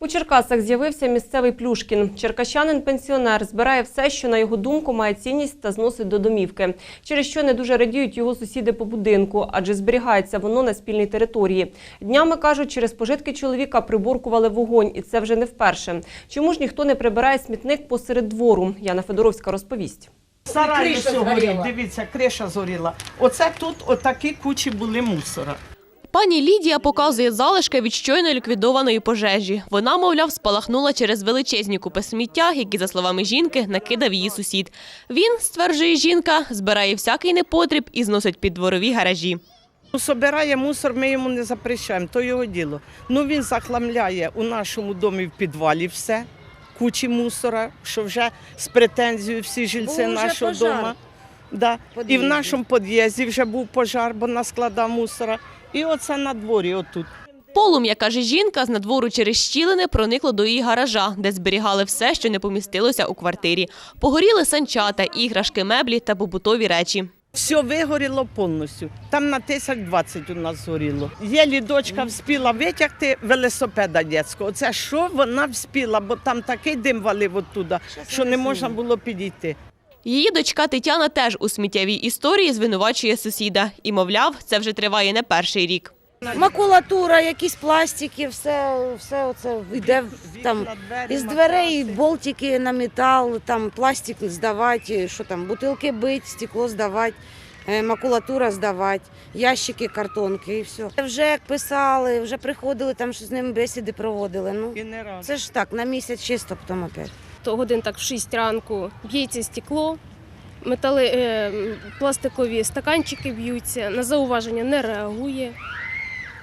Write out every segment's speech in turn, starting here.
У Черкасах з'явився місцевий Плюшкін. Черкащанин-пенсіонер збирає все, що, на його думку, має цінність та зносить до домівки. Через що не дуже радіють його сусіди по будинку, адже зберігається воно на спільній території. Днями, кажуть, через пожитки чоловіка приборкували вогонь, і це вже не вперше. Чому ж ніхто не прибирає смітник посеред двору? Яна Федоровська розповість. Сарай згоріла. дивіться, криша згоріла. Оце тут отакі кучі були мусора. Пані Лідія показує залишки від щойно ліквідованої пожежі. Вона, мовляв, спалахнула через величезні купи сміття, які, за словами жінки, накидав її сусід. Він, стверджує жінка, збирає всякий непотріб і зносить під дворові гаражі. Ну, Собирає мусор, ми йому не запрещаємо, то його діло. Ну він захламляє у нашому домі в підвалі все, кучі мусора, що вже з претензією всі жильці нашого пожар. дому. Да. І в нашому під'їзді вже був пожар, бо наскладав мусора. І оце на дворі отут. Полум'я, каже жінка, з надвору через щілини проникло до її гаража, де зберігали все, що не помістилося у квартирі. Погоріли санчата, іграшки, меблі та побутові речі. Все вигоріло повністю. Там на тисяч двадцять у нас згоріло. Єлі дочка вспіла витягти велосипеда дитячого. Оце що вона вспіла, бо там такий дим валив оттуда, що не можна було підійти. Її дочка Тетяна теж у сміттєвій історії звинувачує сусіда. І, мовляв, це вже триває не перший рік. Макулатура, якісь пластики, все, все оце йде там із дверей, болтики на метал, там пластик здавати, що там, бутилки бить, стекло здавати. е, Макулатура здавати, ящики, картонки і все. Вже як писали, вже приходили, там що з ними бесіди проводили. Ну це ж так, на місяць чисто, потім опять. Годин так в 6 ранку б'ється стекло, метали, е, пластикові стаканчики б'ються, на зауваження не реагує.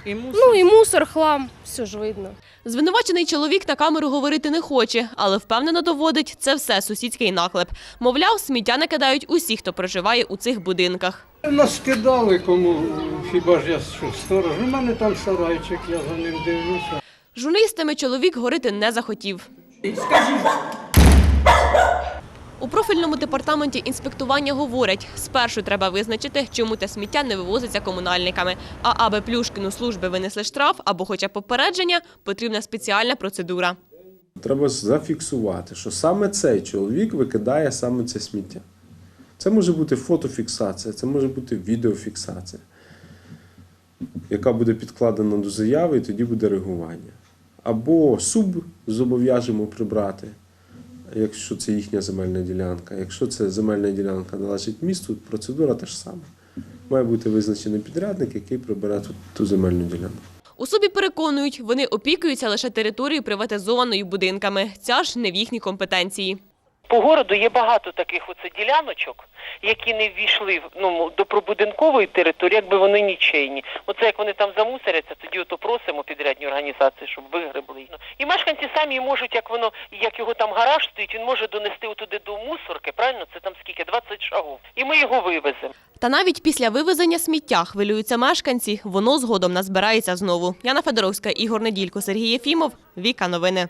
І мусор. Ну і мусор, хлам, все ж видно. Звинувачений чоловік на камеру говорити не хоче, але впевнено доводить, це все сусідський наклеп. Мовляв, сміття не кидають усі, хто проживає у цих будинках. Нас кидали кому, хіба ж я що сторож. У мене там сарайчик, я за ним дивлюся. Журналістами чоловік говорити не захотів. У профільному департаменті інспектування говорять, спершу треба визначити, чому те сміття не вивозиться комунальниками. А аби Плюшкіну служби винесли штраф або хоча попередження, потрібна спеціальна процедура. Треба зафіксувати, що саме цей чоловік викидає саме це сміття. Це може бути фотофіксація, це може бути відеофіксація, яка буде підкладена до заяви, і тоді буде реагування. Або суб зобов'яжемо прибрати, якщо це їхня земельна ділянка. Якщо це земельна ділянка належить місту, процедура та ж сама. Має бути визначений підрядник, який прибере ту, ту земельну ділянку. У собі переконують, вони опікуються лише територією приватизованою будинками. Ця ж не в їхній компетенції. По городу є багато таких оце діляночок, які не ввійшли в- ну, до пробудинкової території, якби вони нічейні. Оце як вони там замусоряться, тоді ото просимо підрядні організації, щоб вигребли. І мешканці самі можуть, як воно, як його там гараж стоїть, він може донести отуди до мусорки, правильно? Це там скільки? 20 шагов. І ми його вивеземо. Та навіть після вивезення сміття хвилюються мешканці, воно згодом назбирається знову. Яна Федоровська, Ігор Неділько, Сергій Єфімов, Віка Новини.